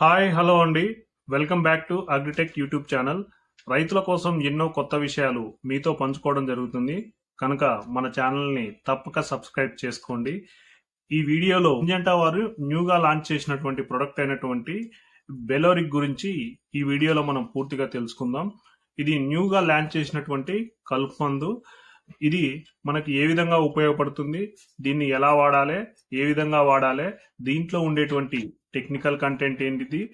Hi hello అండి. Welcome back to agritech YouTube channel రైతుల కోసం ఎన్నో కొత్త విషయాలు మీతో పంచుకోవడం జరుగుతుంది. కనుక మన ఛానల్ని తప్పక సబ్స్క్రైబ్ చేసుకోండి. ఈ వీడియోలో ఇంజంటా వారు న్యూగా లాంచ్ చేసినటువంటి ప్రొడక్ట్ అయినటువంటి బెలోరిక్ గురించి ఈ వీడియోలో మనం పూర్తిగా తెలుసుకుందాం. ఇది న్యూగా లాంచ్ చేసినటువంటి కలుపు మందు. ఇది మనకి ఏ విధంగా ఉపయోగపడుతుంది? దీన్ని ఎలా వాడాలి? ఏ విధంగా వాడాలి? దీంట్లో ఉండేటువంటి టెక్నికల్ కంటెంట్ ఏంటిది?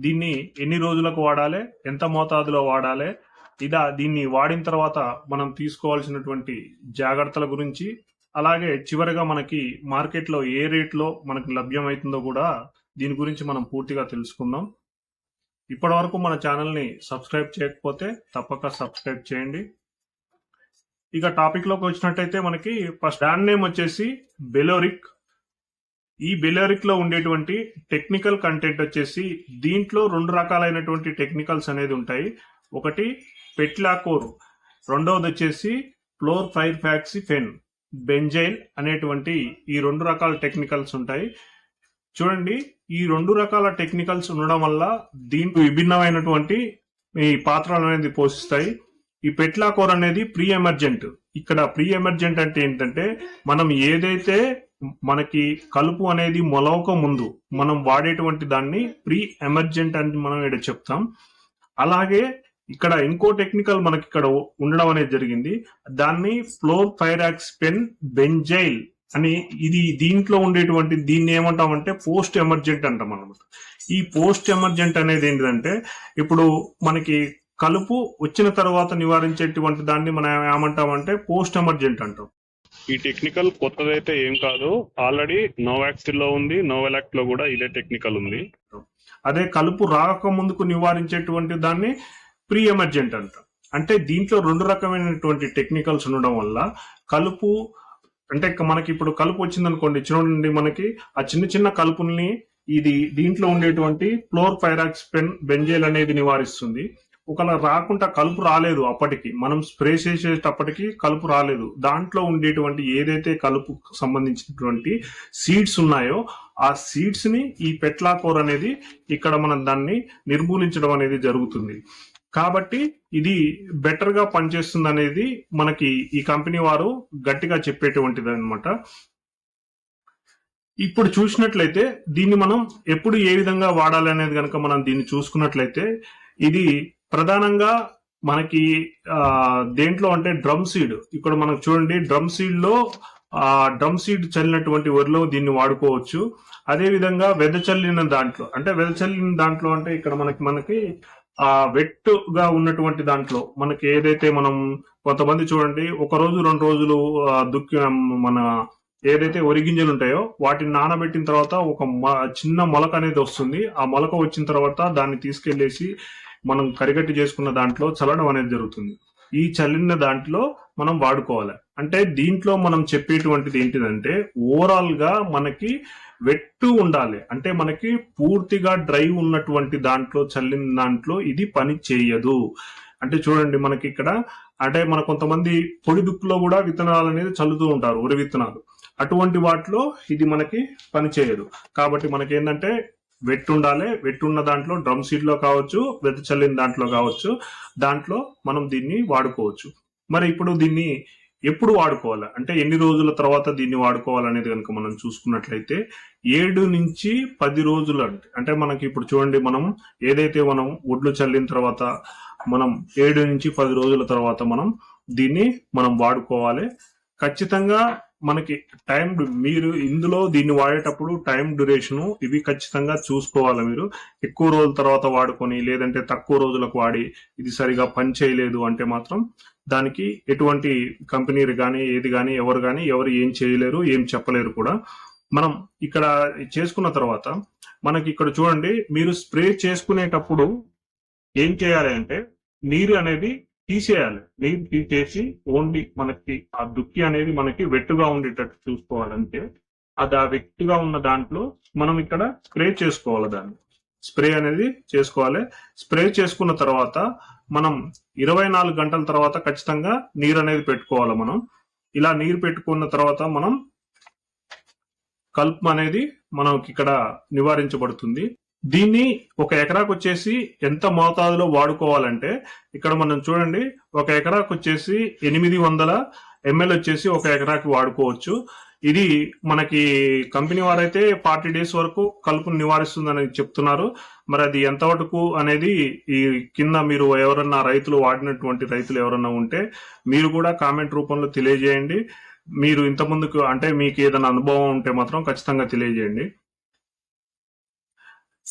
దీన్ని ఎన్ని రోజులకు వాడాలి? ఎంత మోతాదులో వాడాలి? ఇదా దీన్ని వాడిన తర్వాత మనం తీసుకోవాల్సినటువంటి జాగ్రత్తల గురించి అలాగే చివరిగా మనకి మార్కెట్లో ఏ రేట్లో మనకు లభ్యమవుతుందో కూడా దీని గురించి మనం పూర్తిగా తెలుసుకుందాం. ఇప్పటి వరకు మన ఛానల్ని సబ్స్క్రైబ్ చేయకపోతే తప్పక సబ్స్క్రైబ్ చేయండి. ఇక టాపిక్లోకి వచ్చినట్టయితే మనకి ఫస్ట్ బ్రాండ్ నేమ్ వచ్చేసి బెలోరిక్ ఈ బెలోరిక్లో ఉండేటువంటి టెక్నికల్ కంటెంట్ వచ్చేసి దీంట్లో రెండు రకాలైనటువంటి టెక్నికల్స్ అనేది ఉంటాయి. ఒకటి పెట్లాకోర్ రెండవది వచ్చేసి florpyrauxifen benzyl అనేటువంటి ఈ రెండు రకాల టెక్నికల్స్ ఉంటాయి. చూడండి ఈ రెండు రకాల టెక్నికల్స్ ఉండడం వల్ల దీంట్లో విభిన్నమైనటువంటి ఈ పాత్రలు అనేది పోషిస్తాయి. ఈ పెట్లాకోర్ అనేది ప్రీ ఎమర్జెంట్. ఇక్కడ ప్రీ ఎమర్జెంట్ అంటే ఏంటంటే మనం ఏదైతే మనకి కలుపు అనేది మొలవక ముందు మనం వాడేటువంటి దాన్ని ప్రీ ఎమర్జెంట్ అని మనం ఇక్కడ చెప్తాం. అలాగే ఇక్కడ ఇంకో టెక్నికల్ మనకి ఇక్కడ ఉండడం అనేది జరిగింది. దాన్ని ఫ్లోర్ ఫైరాక్స్ పెన్ బెంజైల్ అని ఇది దీంట్లో ఉండేటువంటి దీన్ని ఏమంటామంటే పోస్ట్ ఎమర్జెంట్ అంటాం అనమాట ఈ పోస్ట్ ఎమర్జెంట్ అనేది ఏంటంటే ఇప్పుడు మనకి కలుపు వచ్చిన తర్వాత నివారించేటువంటి దాన్ని మనం ఏమంటామంటే పోస్ట్ ఎమర్జెంట్ అంటాం. ఈ టెక్నికల్ కొత్తదైతే ఏం కాదు. ఆల్రెడీ నోవాక్సిన్లో ఉంది. నోవెలాక్ట్లో కూడా ఇదే టెక్నికల్ ఉంది. అదే కలుపు రాక ముందుకు నివారించేటువంటి దాన్ని ప్రీ ఎమర్జెంట్ అంట. అంటే దీంట్లో రెండు రకమైనటువంటి టెక్నికల్స్ ఉండడం వల్ల కలుపు అంటే మనకి ఇప్పుడు కలుపు వచ్చింది అనుకోండి చూడండి మనకి ఆ చిన్న చిన్న కలుపుల్ని ఇది దీంట్లో ఉండేటువంటి ఫ్లోర్ ఫైరాక్స్ పెన్ బెంజేల్ అనేది నివారిస్తుంది. ఒకవేళ రాకుండా కలుపు రాలేదు అప్పటికి మనం స్ప్రే చేసేటప్పటికి కలుపు రాలేదు. దాంట్లో ఉండేటువంటి ఏదైతే కలుపు సంబంధించినటువంటి సీడ్స్ ఉన్నాయో ఆ సీడ్స్ని ఈ పెట్లాకోర్ అనేది ఇక్కడ మనం దాన్ని నిర్మూలించడం అనేది జరుగుతుంది. కాబట్టి ఇది బెటర్గా పనిచేస్తుంది అనేది మనకి ఈ కంపెనీ వారు గట్టిగా చెప్పేటువంటిది అనమాట ఇప్పుడు చూసినట్లయితే దీన్ని మనం ఎప్పుడు ఏ విధంగా వాడాలి అనేది కనుక మనం దీన్ని చూసుకున్నట్లయితే ఇది ప్రధానంగా మనకి దేంట్లో అంటే డ్రమ్ సీడ్. ఇక్కడ మనకు చూడండి డ్రమ్ సీడ్లో ఆ డ్రమ్ సీడ్ చల్లినటువంటి వరిలో దీన్ని వాడుకోవచ్చు. అదే విధంగా వెద చల్లిన దాంట్లో అంటే వెద చల్లిన దాంట్లో అంటే ఇక్కడ మనకి మనకి ఆ వెట్టుగా ఉన్నటువంటి దాంట్లో మనకి ఏదైతే మనం కొంతమంది చూడండి ఒక రోజు రెండు రోజులు దుక్కి మన ఏదైతే వరి గింజలు ఉంటాయో వాటిని నానబెట్టిన తర్వాత ఒక మ- చిన్న మొలక అనేది వస్తుంది. ఆ మొలక వచ్చిన తర్వాత దాన్ని తీసుకెళ్ళేసి మనం కరిగట్టి చేసుకున్న దాంట్లో చల్లడం అనేది జరుగుతుంది. ఈ చల్లిన దాంట్లో మనం వాడుకోవాలి. అంటే దీంట్లో మనం చెప్పేటువంటిది ఏంటిదంటే ఓవరాల్గా మనకి వెట్టు ఉండాలి. అంటే మనకి పూర్తిగా డ్రై ఉన్నటువంటి దాంట్లో చల్లిన దాంట్లో ఇది పని చేయదు. అంటే చూడండి మనకి ఇక్కడ అంటే మన కొంతమంది పొడి దుక్కులో కూడా విత్తనాలు అనేది చల్లుతూ ఉంటారు వరి విత్తనాలు. అటువంటి వాటిలో ఇది మనకి పని చేయదు. కాబట్టి మనకి ఏంటంటే వెట్ ఉండాలి వెట్ ఉన్న దాంట్లో డ్రమ్ సీడ్లో కావచ్చు వెత చల్లిన దాంట్లో కావచ్చు. దాంట్లో మనం దీన్ని వాడుకోవచ్చు. మరి ఇప్పుడు దీన్ని ఎప్పుడు వాడుకోవాలి? అంటే ఎన్ని రోజుల తర్వాత దీన్ని వాడుకోవాలనేది కనుక మనం చూసుకున్నట్లయితే ఏడు నుంచి పది రోజులు అంటే అంటే మనకి ఇప్పుడు చూడండి మనం ఏదైతే మనం ఒడ్లు చల్లిన తర్వాత మనం ఏడు నుంచి పది రోజుల తర్వాత మనం దీన్ని మనం వాడుకోవాలి. ఖచ్చితంగా మనకి టైం మీరు ఇందులో దీన్ని వాడేటప్పుడు టైం డ్యూరేషన్ ఇవి ఖచ్చితంగా చూసుకోవాలి మీరు? ఎక్కువ రోజుల తర్వాత వాడుకొని లేదంటే తక్కువ రోజులకు వాడి ఇది సరిగా పని చేయలేదు అంటే మాత్రం దానికి ఎటువంటి కంపెనీ కానీ ఏది కానీ ఎవరు కానీ ఎవరు ఏం చేయలేరు ఏం చెప్పలేరు కూడా. మనం ఇక్కడ చేసుకున్న తర్వాత మనకి ఇక్కడ చూడండి మీరు స్ప్రే చేసుకునేటప్పుడు ఏం చేయాలి అంటే నీరు అనేది తీసేయాలి. నీరు తీసేసి ఓన్లీ మనకి ఆ దుక్కి అనేది మనకి వెట్టుగా ఉండేటట్టు చూసుకోవాలంటే అది ఆ వెట్టుగా ఉన్న దాంట్లో మనం ఇక్కడ స్ప్రే చేసుకోవాలి దాన్ని. స్ప్రే అనేది చేసుకోవాలి. స్ప్రే చేసుకున్న తర్వాత మనం ఇరవై నాలుగు గంటల తర్వాత ఖచ్చితంగా నీరు అనేది పెట్టుకోవాలి మనం. ఇలా నీరు పెట్టుకున్న తర్వాత మనం కల్ప్ అనేది మనకి ఇక్కడ నివారించబడుతుంది. దీన్ని ఒక ఎకరాకు వచ్చేసి ఎంత మోతాదులో వాడుకోవాలంటే ఇక్కడ మనం చూడండి ఒక ఎకరాకు వచ్చేసి ఎనిమిది వందల ఎంఎల్ వచ్చేసి ఒక ఎకరాకి వాడుకోవచ్చు. ఇది మనకి కంపెనీ వారైతే ఫార్టీ డేస్ వరకు కలుపును నివారిస్తుందని చెప్తున్నారు. మరి అది ఎంతవరకు అనేది ఈ కింద మీరు ఎవరన్నా రైతులు వాడినటువంటి రైతులు ఎవరన్నా ఉంటే మీరు కూడా కామెంట్ రూపంలో తెలియజేయండి. మీరు ఇంత ముందుకు అంటే మీకు ఏదైనా అనుభవం ఉంటే మాత్రం ఖచ్చితంగా తెలియజేయండి.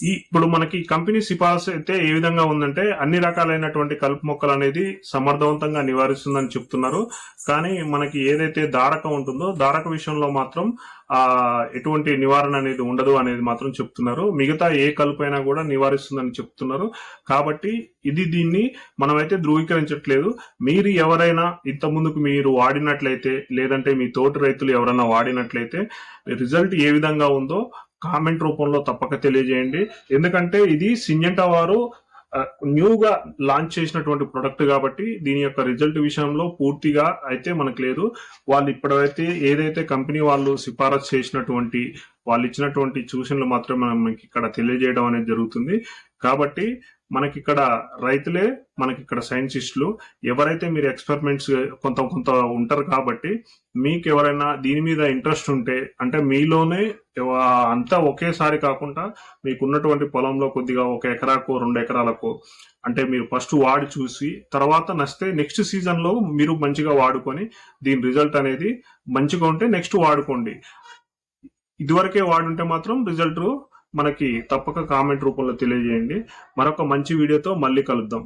ఇప్పుడు మనకి కంపెనీ సిఫార్సు అయితే ఏ విధంగా ఉందంటే అన్ని రకాలైనటువంటి కలుపు మొక్కలు అనేది సమర్థవంతంగా నివారిస్తుందని చెప్తున్నారు. కానీ మనకి ఏదైతే దారక ఉంటుందో దారక విషయంలో మాత్రం ఆ ఎటువంటి నివారణ అనేది ఉండదు అనేది మాత్రం చెప్తున్నారు. మిగతా ఏ కలుపు అయినా కూడా నివారిస్తుందని చెప్తున్నారు. కాబట్టి ఇది దీన్ని మనమైతే ధృవీకరించట్లేదు. మీరు ఎవరైనా ఇంత ముందుకు మీరు వాడినట్లయితే లేదంటే మీ తోటి రైతులు ఎవరైనా వాడినట్లయితే రిజల్ట్ ఏ విధంగా ఉందో కామెంట్ రూపంలో తప్పక తెలియజేయండి. ఎందుకంటే ఇది సింజంటా వారు న్యూగా లాంచ్ చేసినటువంటి ప్రొడక్ట్ కాబట్టి దీని యొక్క రిజల్ట్ విషయంలో పూర్తిగా అయితే మనకు లేదు. వాళ్ళు ఇప్పుడైతే ఏదైతే కంపెనీ వాళ్ళు సిఫారసు చేసినటువంటి వాళ్ళు ఇచ్చినటువంటి సూచనలు మాత్రమే మనం ఇక్కడ తెలియజేయడం అనేది జరుగుతుంది. కాబట్టి మనకి ఇక్కడ రైతులే మనకి ఇక్కడ సైంటిస్టులు ఎవరైతే మీరు ఎక్స్పెరిమెంట్స్ కొంత కొంత ఉంటారు కాబట్టి మీకు ఎవరైనా దీని మీద ఇంట్రెస్ట్ ఉంటే అంటే మీలోనే అంతా ఒకేసారి కాకుండా మీకు ఉన్నటువంటి పొలంలో కొద్దిగా ఒక ఎకరాకు రెండు ఎకరాలకు అంటే మీరు ఫస్ట్ వాడి చూసి తర్వాత నస్తే నెక్స్ట్ సీజన్లో మీరు మంచిగా వాడుకొని దీని రిజల్ట్ అనేది మంచిగా ఉంటే నెక్స్ట్ వాడుకోండి. ఇదివరకే వాడుంటే మాత్రం రిజల్ట్ మనకి తప్పక కామెంట్ రూపంలో తెలియజేయండి. మరొక మంచి వీడియోతో మళ్ళీ కలుద్దాం.